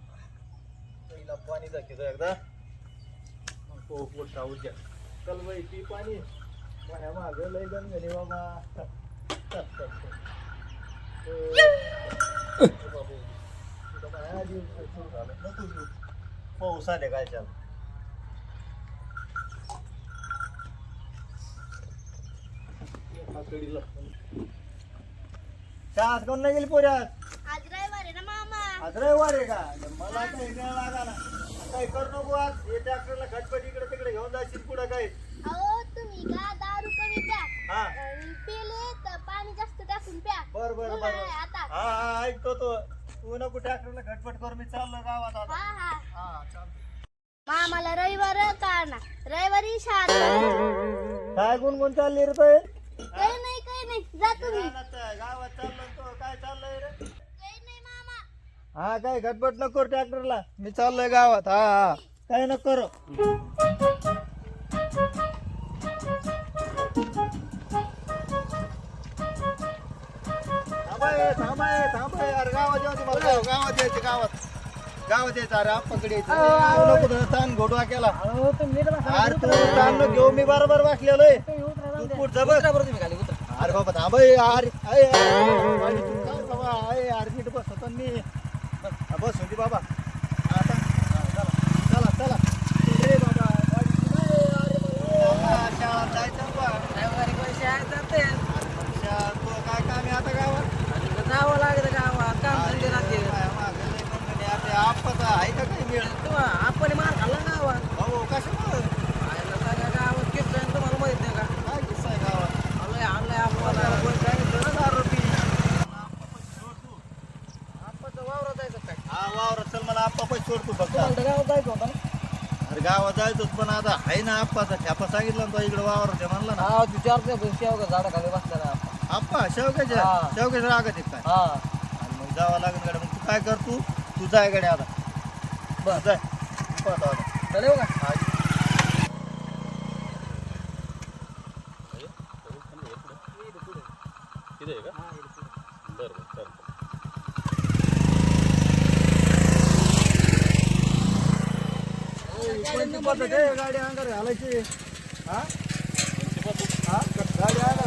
पहिला पाणी दाखवतो एकदा हो उद्या चल. बाई ती पाणी माझ्या माग लय गण गेले बाबा पाऊस आले काय चाल आज कोण नाही गेली पोऱ्यात? आज रविवार आहे ना मामा. आज रविवार आहे का? मला काही वेळ लागा ना. काही करू नको आज. हे ट्रॅक्टरला खटपट इकडे तिकडे घेऊन जाशील पुढे काय अहो तुम्ही का दारू कमी प्या? हा. पिले तर पाणी जास्त टाकून प्या. बर बर उन्हाळा बर. आहे आता. हा हा ऐकतो तो. तू नको ट्रॅक्टरला खटपट कर मी चाललो गावात आता. हा हा. हा चालतो मामाला रविवार का ना रविवारी शाळा. काय गुणगुण चालली रे काही नाही काही नाही. जा तुम्ही. गावात चाललो तो. काय चाललंय रे? काही नाही मामा. हा काय खटपट नको करू ट्रॅक्टरला मी चाललोय गावात. हा हा. काय नको करू. थांबाय थांबाय. थांबाय अरे गावात यायचं मला. गावात यायचं गावात. गावात यायचं अरे नको तर ताण घोडवा केला. अरे तू ताण नको घेऊ मी बरोबर बसलेलो आहे. तू जबर अरे बाबा थांब अरे अरे बाबा अरे अरे नीट बस. होता मी बस होती बाबा. आता चला. चला चला. बाबा अरे, अरे, बाबा, शाळेत जायचं बा अरे, शाळेत तू काय काम आहे आता गावात अरे, मागं लय कंपनी आहे. ते आहे का काही मिळ हो कशामुळं काय किस्सा आहे गावात सांगितलं ना दारू पी. हा वावरात चल मला आप्पा पैसे सोडतो फक्त अरे गावात जायचोच पण आता आहे ना. आप्पाचा छापा म्हणलं ना तो इकडे वावरात आहे म्हणला ना. आप्पा शेवग्याच्या हा. शेवग्याच्या रागत आहेत काय अरे मग जावं लागेल गाड्या मग तू काय कर तू तू जाय गाड्या आता बस जाय तू पाहतो आता हा. कोणती पद्धत आहे गाडी अंगावर घालायची हा? हा? गाडी अंगावर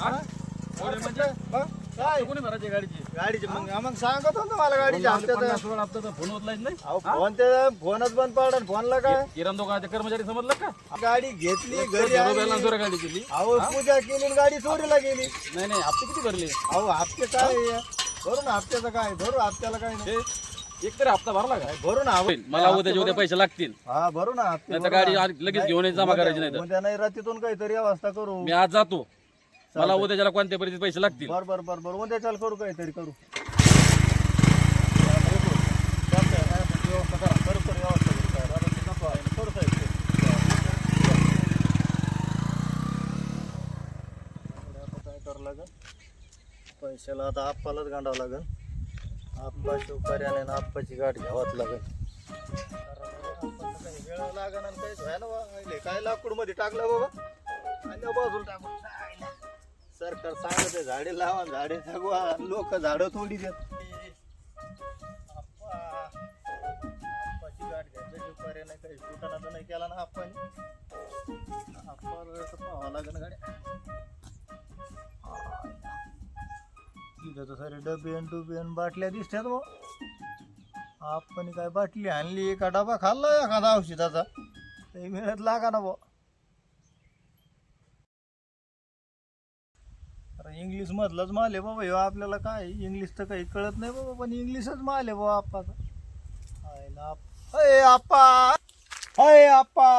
हा? गाडीची. मग मग सांगत होतो मला गाडीची हप्त्याचं. अहो फोन ते फोनच बंद पडला फोनला काय? किराणा दुकानाचे कर्मचारी समजलं का? गाडी घेतली घरी गाडी केली. अहो पूजा केली आणि गाडी चोरीला गेली. नाही नाही हप्ते किती भरले? अहो हप्ते काय आहे? भरू ना हप्त्याचं काय? भरू हप्त्याला काय नाही. एक तरी हप्ता भरला का? भरू ना. मला उद्याच्या उद्या पैसे लागतील. हा भरू ना हप्ते नाही तर भरू गाडी ना. आज लगेच घेऊन जमा उद्या- करायची नाही तर. उद्या नाही रात्रीतून काहीतरी व्यवस्था करू. मी आज जातो. मला उद्याच्याला कोणत्या परिस्थितीत पैसे लागतील. बर बर बर बर. उद्या चाल करू काहीतरी करू. पैशाला आता आप्पालाच गांडावं लागेल. आप्पा शिवकार्याने आणि आप्पाची गाठ घ्यावाच लागेल. वेळ लागणार आणि काही व्हायला वाहिले. काय लाकूडमध्ये टाकलं बाबा? आणि त्या बाजूला टाकून जायला. सरकार सांगत आहे झाडे लावा झाडे जगवा लोक झाडं तोडी देत आप्पा, आप्पाची गाठ घ्यायचं पर्याय नाही काही सुटाणा तर नाही केला ना आप्पाने. आप्पाला तर पाहावं लागेल गाड्या. त्याचं सारे डबे आणि डुबे आणि बाटल्या दिसतात बा आपण काय बाटली आणली एका डबा खाल्ला एखादा औषधाचा? ते मिळत लागा ना बा अरे इंग्लिश मधलाच माल आहे बाबा ह्यो आपल्याला काय? इंग्लिश तर काही कळत नाही बाबा पण इंग्लिशच माल आहे बाबा आप्पाचा. हाय ना अय आप्पा! अय आप्पा!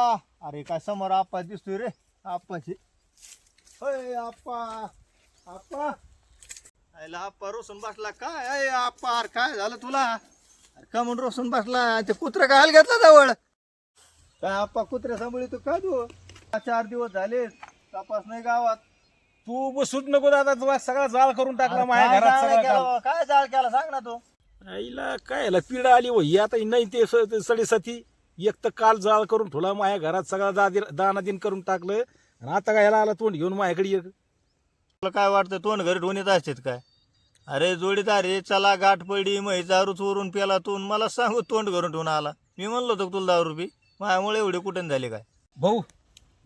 अरे काय समोर आप्पा दिसतोय रे आप्पाची. अय आप्पा! आप्पा! आयला आप्पा रोसून बसला काय? अय आप्पा अरे काय झालं तुला? अरे का म्हणून रोसून बसला? ते कुत्र काय घेतला जवळ. काय आप्पा कुत्र्या सांभाळी तू? काय तू? चार दिवस झाले तपास नाही गावात. तू बसूच नको दादा तुला सगळा जाळ करून टाकला माझ्या काय घरात सगळा काम. काय जाळ केला? सांग ना तू. आईला काय याला पिढा आली हो ही आता नाही ते स- ते सडीसाती. एक तर काल जाळ करून ठेवला माझ्या घरात सगळा दादी दाना दिन करून टाकलं. आणि आता काय याला आला तोंड घेऊन माझ्याकडे ये तुला काय वाटतं तोंड घरी ठेवून येत असतात काय? अरे जोडीदार रे चला गाठ पडली मग दारू चोरून पेला तू मला सांगू तोंड घरून ठेवून आला. मी म्हणलो होतो का तुला दारू रुपये माझ्यामुळे एवढे कुठे झाले काय? भाऊ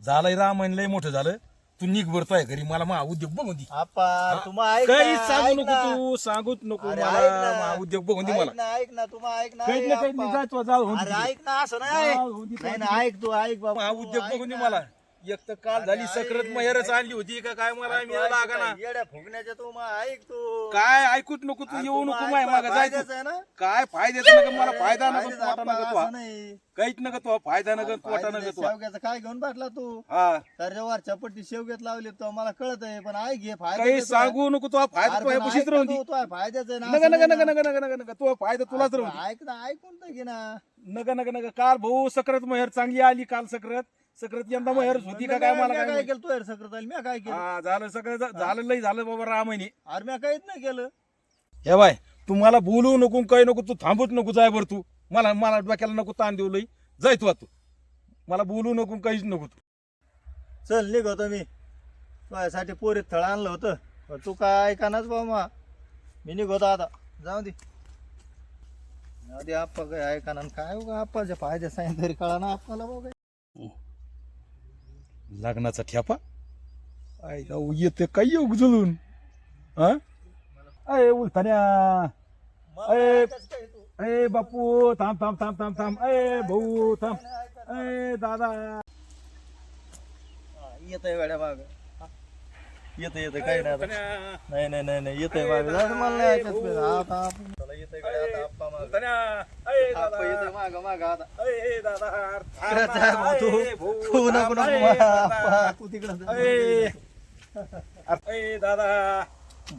झालंय रामायण लय मोठं झालं. तू निघ भरतोय घरी मला मा उद्योग बघून दे. आपा तुम्हा ऐक काही सांगू ऐक नको ना. तू सांगूच नको. अरे मला ना. मा उद्योग बघून दे मला. ऐक ना ऐक ना तुम्हा ऐक ना. ए, आप्पा. तू, अरे. ऐक ना असं नाही जा, होऊन दे, नाही होऊन ना ऐक तू ऐक बाबा. मा तू उद्योग ऐक बघून दे ना. मला. एक तर काल झाली सकरत. महेरच आणली होती का काय मला? मी तू लागा ना? येड्या फुगण्याच्या तू मा ऐक तू. काय ऐकूच नको तू येऊ तू नको माय माग जाय तू. फायद्याचं आहे ना? काय फायद्याचं नका मला? फायदा नको तोटा नको तू नाही. काहीच नका तू फायदा नका तोटा नका फायद्याचं तू शेवग्याचं काय घेऊन बाटला तू? हा. तर वरच्या पट्टी शेवग्यात लावली तर मला कळत आहे पण ऐक घे फायदा काही. सांगू नको तू फायदा तू पण बशीच राहून तू, तू फायद्याचं आहे ना, नका नका नका. नका नका नका नका तू फायदा तुलाच राहून दे. ऐक ना ऐकून तर घे ना. नका नका नका काल भाऊ सकरत मेहर चांगली आली काल सकरत. सकरत यंदा मेहर होती का काय मला मी काय काय. केलं तू सकरत आली मी काय केलं? हा झालं सगळं झा- झालं लई झालं बाबा रामायणी. अरे मी काहीच नाही केलं. हे बाय तू मला बोलू नको काही नको तू थांबूच नको जाय बर तू. मला मला डोक्याला नको ताण देऊ लई. जाय तू आता. मला बोलू नको काहीच नको तू. चल निघतो मी तुझ्यासाठी पोरीत थळ आणलं होतं. पण तू काय ऐकानाच बाबा मी. निघतो आता. जाऊ दे. जाऊ दे आप्पा काय ऐकाना आणि काय उगा आप्पाच्या फायदे सांगितलं तरी कळा ना आपल्याला बाबा लग्नाचा ठेपा? आय जाऊ येते काय येऊ जुळून? हा? अय उलथान्या अय अय बापू थांब थांब थांब थांब थांब. अय भाऊ थांब. अय दादा. येत आहे वेड्या माग. येत येत काही नाही आता. नाही नाही नाही नाही येत आहे माग जाऊ दे, मला नाही ऐकायचं बे. आता आपण- चला येत आहे गाड्या आता आप्पा माग आप्पा येत दादा आहे माग माग आता तू तू नको मा-. आप्पा, तू तिकडं जा.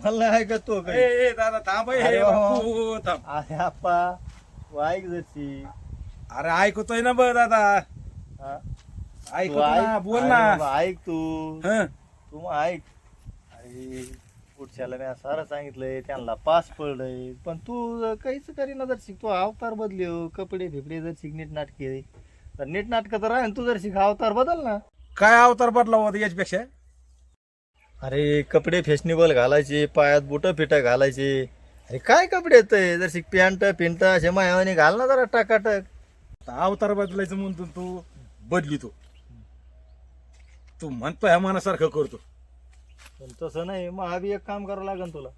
मला नाही ऐकत तो काही अरे. बापू थांब अरे आप्पा तू ऐक जशी अरे ऐकतोय ना बघ दादा हा? तू ऐकतो ना. बोल ना ऐक तू हं. तू मग ऐक पुढच्याला मी सारं सांगितलंय त्यांना पास पडलंय. पण तू काहीच करीना जर शिक तू अवतार बदल्यो कपडे फिपडे जर शिक नीट नाटके तर नीट नाटक तर आहे तू जर शिक अवतार बदल ना. काय अवतार बदला होता याच्यापेक्षा? अरे कपडे फॅशनेबल घालायचे पायात बुट फिट घालायचे. अरे काय कपडे येत जर शिक पॅन्ट पिंट असे मायावानी घाल ना जरा टाकाटक. अवतार बदलायचं म्हणतो तू बदलितो तू म्हणतो ह्या मनासारखं करतो. पण तसं नाही मग हा बी एक काम करावं लागेल तुला.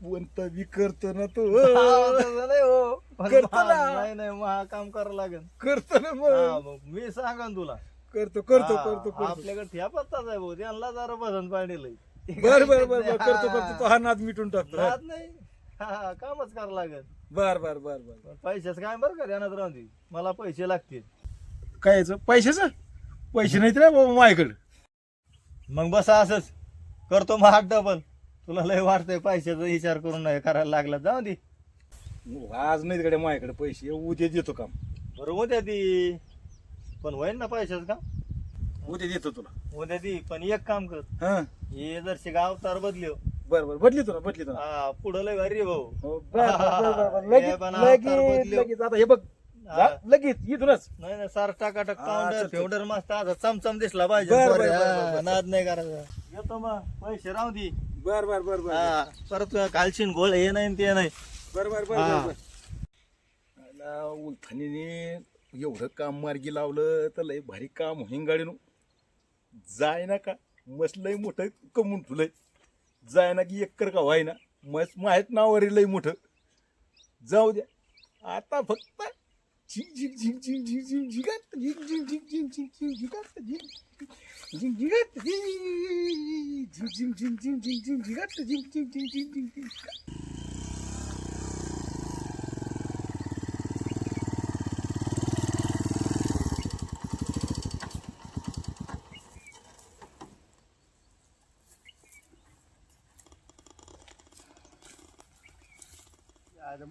कोणत बी करतो ना तू. तसं नाही हो पण करतो ना. नाही नाही मग हा काम करावं लागेल. करतो ना हा, मग मग मी सांगन तुला. करतो करतो हा, करतो करतो. आपल्याकडे ठ्या पत्ताच आहे भाऊ त्यांना जरा बदन पाडलेलं बर बर बर बर करतो करतो. तो हा नाद मिटून टाकतो. नाही. हा, कामच करावं लागेल. बर बर बर बर. पण पैशाचं काय बरं का ध्यानात राहून दे. मला पैसे लागतील. काय याचं? पैशाचं? पैसे नाहीत रे बाबा माझ्याकडे. मग बस असंच. करतो मग हात डबल तुला लय वाटतंय पैशाचा विचार करून नाही करायला लागला. जाऊ दे. आज नाहीत कडे माझ्याकडे पैसे उद्या देतो काम. बरोबर उद्या दी. पण होईल ना पैशाचं काम? उद्या देतो तुला. उद्या दी पण एक काम कर. हा? हे जर शिगाव तर बदल्यो बर बर बदलितो ना बदलितो ना हा पुढं लय भारी भाऊ. हो, बर, बर, बर, बर, बर. हे. लगेच. आता हे बघ जा, लगेच इथूनच. नाही नाही सार टाकाटक हा, पावडर. फेवडर मस्त आता चमचम दिसला पाहिजे. बर, बर, हा. नाद नाही करायचा येतो मग. पैसे राहू दे. बर बर बर बर. हा, परत घालशील गोळ हे नाही न ते नाही. बर बर बर हा. बर बर. उलथानीने एवढं काम मार्गी लावलं तर लय भारी काम होईन गाडीनं. जाय ना का? मस्त लय मोठं कमवून ठुलंय जाय ना की एकर का व्हाय ना मस्त माहीत नावावर लय मोठं. जाऊ द्या. आता फक्त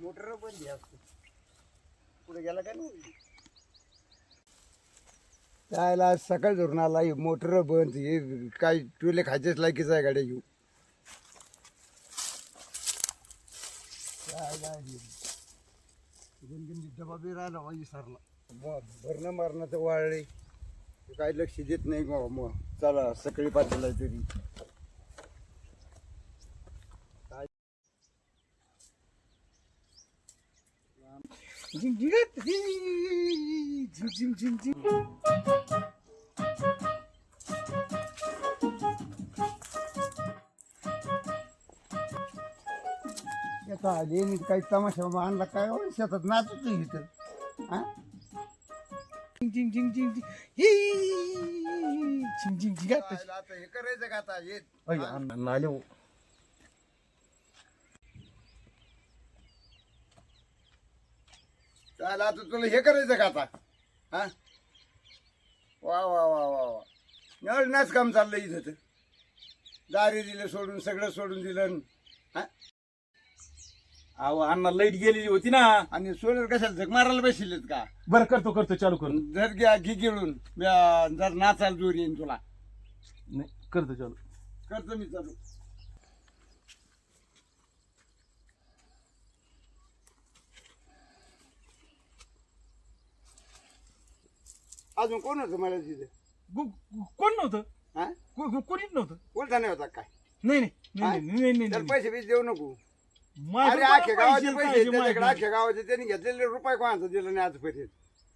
मोटर बंद असतो पुढे गेला काय त्याला सकाळ धरून आला हे मोटर बंद हे काय तुले खायचेच लायकीच आहे गाड्या घेऊ डबा बी राहिला माझी सरला मग भरणं मारण्याचं वाळले. काही लक्ष देत नाही मग चला सकाळी पाठवला तरी झिंग झिंगत, झिंग झिंग झिंग झिंग. येता काही तमाशा आणला काय शेतात नाचत इथं हा झिंग झिंग झिंग झिंग झिंग. ही. झिंग झिंग झिंगत. आता का आता तुला हे करायचं का आता? हा? वा वा वा वा वा. एवढं नाच काम चाललं इथं तर. दारी दिलं सोडून सगळं सोडून दिलं. हा? अहो अण्णा लाइट गेलेली होती ना. आणि सोलर कशाला झक मारायला बसलेत का? बरं करतो करतो चालू करतो जर घ्या घी गिळून. जर नाचायला जोर येईन तुला. नाही करतो चालू. करतो मी चालू. अजून कोण होतं मला तिथे गु- गु- कोण नव्हतं? हा? को- को- कोणीच नव्हतं? कोणता नाही होता काय? नाही नाही नाही नाही नाही नाही तर नाही. पैसे बीस देऊ नको. माझ्याकडे अरे आखे गावाचे पैसे पैसे पाहिजे त्याच्याकडे माझ्याकडे? आखे गावाचे. त्यांनी घेतलेले रुपये कोणाचं दिलं नाही आजपर्यंत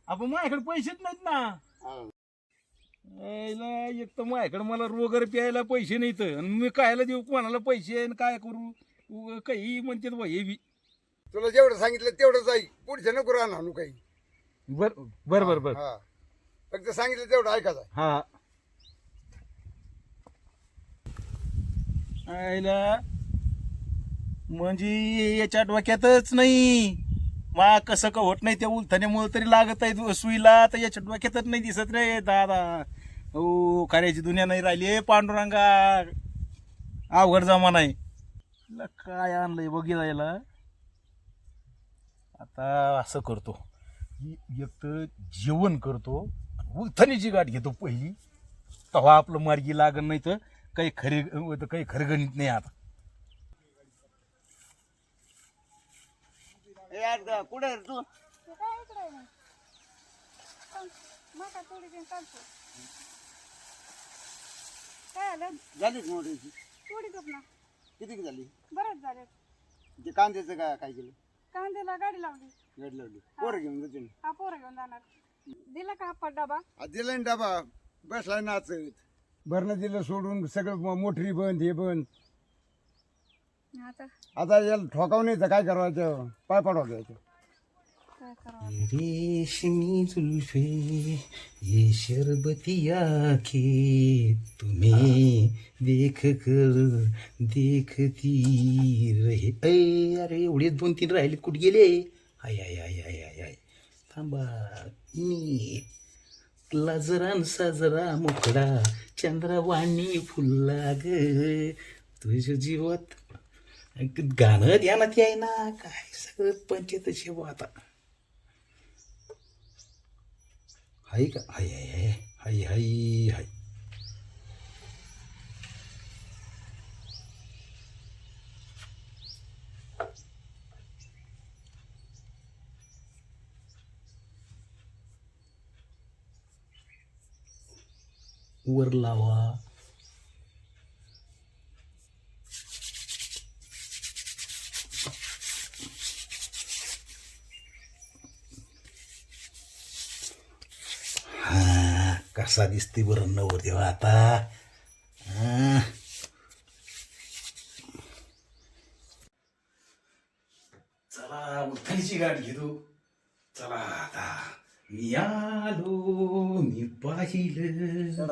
आपण माझ्याकडे पैसेच नाहीत ना. हा. यायला एक तर माझ्याकडे मला वगैरे प्यायला पैसे नाहीत. आणि मी कायला देऊ? कोणाला पैसे आणि काय करू? उगा काही म्हणतात बा हे बी. तुला जेवढं सांगितलं तेवढं जाईल पुढच्या नको राहणार आणू काही. बर बर बर बर. हा. फक्त सांगितलं तेवढं ऐकायचं हा. आयला म्हणजे याच्या डोक्यातच नाही. मा कसं का होत नाही त्या उलथाण्यामुळे तरी लागत आहे सुईला तर याच्या डोक्यातच नाही दिसत रे दादा. हो कार्याची दुनिया नाही राहिली पांडुरंगा. अवघड जमा नाही ला काय आणलंय बघितला आता असं करतो. एक तर जेवण करतो उलथानीची गाठ घेतो पहिली. तेव्हा आपलं मार्गी लागण नाही तर काही खरे काही खरं गणित नाही आता. ए यार दा, कुठे आहे रे तू? काय इकडे नाही मका थोडी दिन चालतो काय आलं झालीच मोठीची थोडी गप ना किती झाली? बरंच झालं ते कांद्याचं का काय केलं? कांद्याला गाडी लावली. गाडी लावली. पोरं घेऊन जाते ना. हा पोरं घेऊन जाणार. दिला का आपण डबा? आ, दिला ना डबा. बसला नाचत. भरणं दिलं सोडून सगळं म- मोटरी बंद हे बंद. आता आता याला ठोकावून येतं काय करायचं? पाय पडवा घ्यायचं काय करावं? रेशमी जुल्फे ये शरबती आंखें तुम्हें देख कर देखती रहे. ऐ अरे एवढे दोन तीन राहिले. कुठे गेले? हाय हाय हाय हाय हाय हाय थांबा. मी लाजरान साजरा मोकळा चंद्रवाणी फुलला ग तुझ्या जीवात गाणं ध्यानात याय ना काय सगळं पंचायत शिव आता. हाय का? हाय हाय हाय. हाय हाय हाय. वर लावा हा कसा दिसते बरं नवर देवा आता हा. चला उठायची गाठ घेतो चला आता मी आलो मी पाहिलं.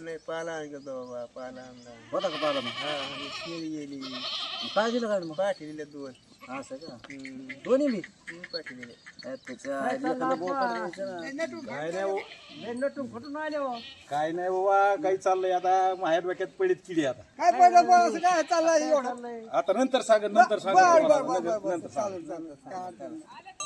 नाही पाला आणतो बाबा पाला आणला. होता का हा केळी गेली. काय दिलं काय मग? पाठी दोन. असं का? दोन्ही मी? पाठी दिले काय नाही हो. काय नाही बाबा काही चाललंय आता माझ्या डोक्यात पडीत किडी आता. काय पाहिजे बा, असं काय चाललंय एवढं? आता नंतर सांग नंतर सांग बर बर बर बर बर नंतर सांग. चालेल चालेल काय अडचण नाही.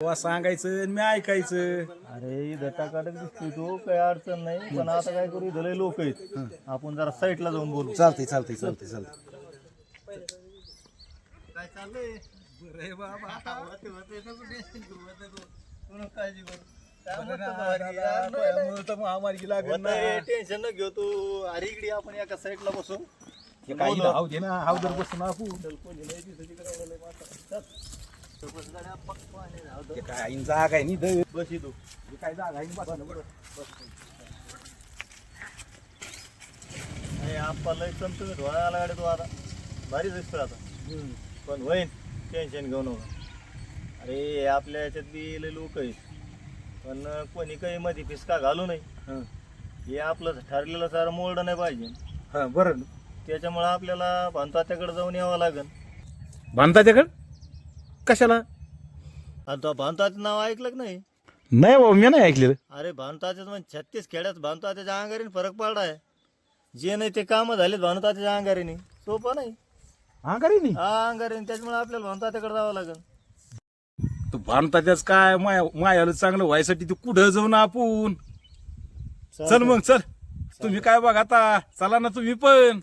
तेव्हा सांगायचं आणि मी ऐकायचं. अरे इथं टाकाटक दिसतोय तो काही अडचण नाही पण आता काय करू इथं लोक आहेत. आपण जरा साईडला जाऊन बोलू. चालतंय चालतंय चालतंय चालतंय. काय चाललंय? काळजी यार, नाही, टेन्शन न. घेऊ तू. अरे इकडे आपण एका साईडला बसू काही हाव दे ना हाव जर बसून आपण ते काय जागा आहे नी इथं. बस तू हे काय जागा आहे नी? बसा ना बरं. अरे आप्पा लय चमचमीत व्हायला आला गाडी तू आता भारी दिसतोय आता. पण होईन टेन्शन घेऊ नका. अरे आपल्या याच्यात बी लय लोक आहेत. पण कोणी काही मध्ये पिसका घालू नये. हं. हे आपलं ठरलेलं सारं मोल्ड नाही पाहिजे. हा बरं. त्याच्यामुळे आपल्याला भांतात्याकडे जाऊन यावं लागेल. बांधताच्याकड कशाला? आणि तो भांताचं नाव ऐकलं का नाही? नाही बाबा मी नाही ऐकलेलं. अरे भानुतात्याचं म्हणजे छत्तीस खेड्यात भानुतात्याच्या अंगारीने फरक पडलाय जे नाही ते कामं झालेत भानुतात्याच्या अंगारीने. सोपं नाही. हा करे नी हा अंगारीने. त्याच्यामुळे आपल्याला भानुतात्याकडे जावं लागेल. तू बांधताच्याच काय माया मायाला चांगलं व्हायसाठी तू कुठं जाऊन आपण? चल मग चल. तुम्ही काय बघा आता. चला ना तुम्ही पण.